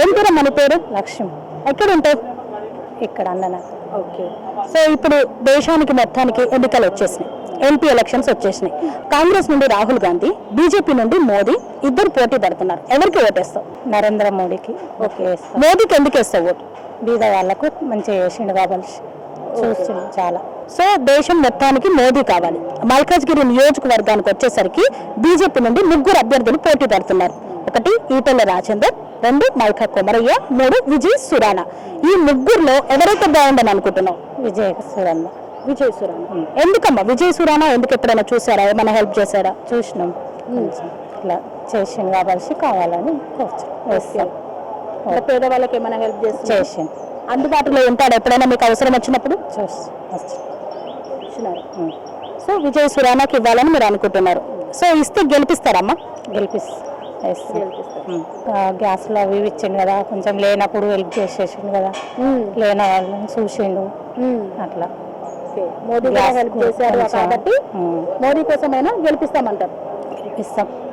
ఏం పేరు మన పేరు? లక్ష్యం ఎక్కడ ఉంటావు ఇక్కడ అన్న ఓకే. సో ఇప్పుడు దేశానికి మొత్తానికి ఎన్నికలు వచ్చేసినాయి. ఎంపీ ఎలక్షన్స్ వచ్చేసినాయి. కాంగ్రెస్ నుండి రాహుల్ గాంధీ బీజేపీ నుండి మోదీ ఇద్దరు పోటీ పడుతున్నారు. ఎవరికి ఓటేస్తావు? నరేంద్ర మోడీకి ఓకే మోదీకి ఎందుకు వేస్తావు ఓటు? బీద వాళ్ళకు మంచిగా చేసిండు కాబట్టి చూస్తుంది చాలా. సో దేశం మొత్తానికి మోదీ కావాలి. మల్కాజ్గిరి నియోజకవర్గానికి వచ్చేసరికి బీజేపీ నుండి ముగ్గురు అభ్యర్థులు పోటీ పడుతున్నారు. ఒకటి ఈటెల రాజేందర్ రెండు మైకా కొమరయ్య మూడు విజయ్ సురానా. ఈ ముగ్గురులో ఎవరైతే బాగుండని అనుకుంటున్నావు? విజయ్ సురన్న విజయ్ సురానా. ఎందుకమ్మా? విజయ్ సురానా ఎందుకు ఎప్పుడైనా చూసారా? ఏమైనా హెల్ప్ చేశారా? చూసినాం. ఇట్లా చేసిండు కాబట్టి కావాలని కోరుచు పేదవాళ్ళకి ఏమైనా హెల్ప్ చేసి చేసిండు అందుబాటులో ఉంటాడు ఎప్పుడైనా? మీకు అవసరం వచ్చినప్పుడు? సో విజయ్ సురానాకి ఇవ్వాలని మీరు అనుకుంటున్నారు. సో ఇస్తే గెలిపిస్తారమ్మా? గెలిపిస్ వేస్తాం గ్యాస్లో అవి ఇచ్చిండు కదా కొంచెం లేనప్పుడు హెల్ప్ చేసేసిండు కదా. లేని వాళ్ళని చూసిండు. అట్లా. మోదీ Gas హెల్ప్ చేశారు కాబట్టి కోసమైనా గెలిపిస్తామంటారు. గెలిపిస్తాం.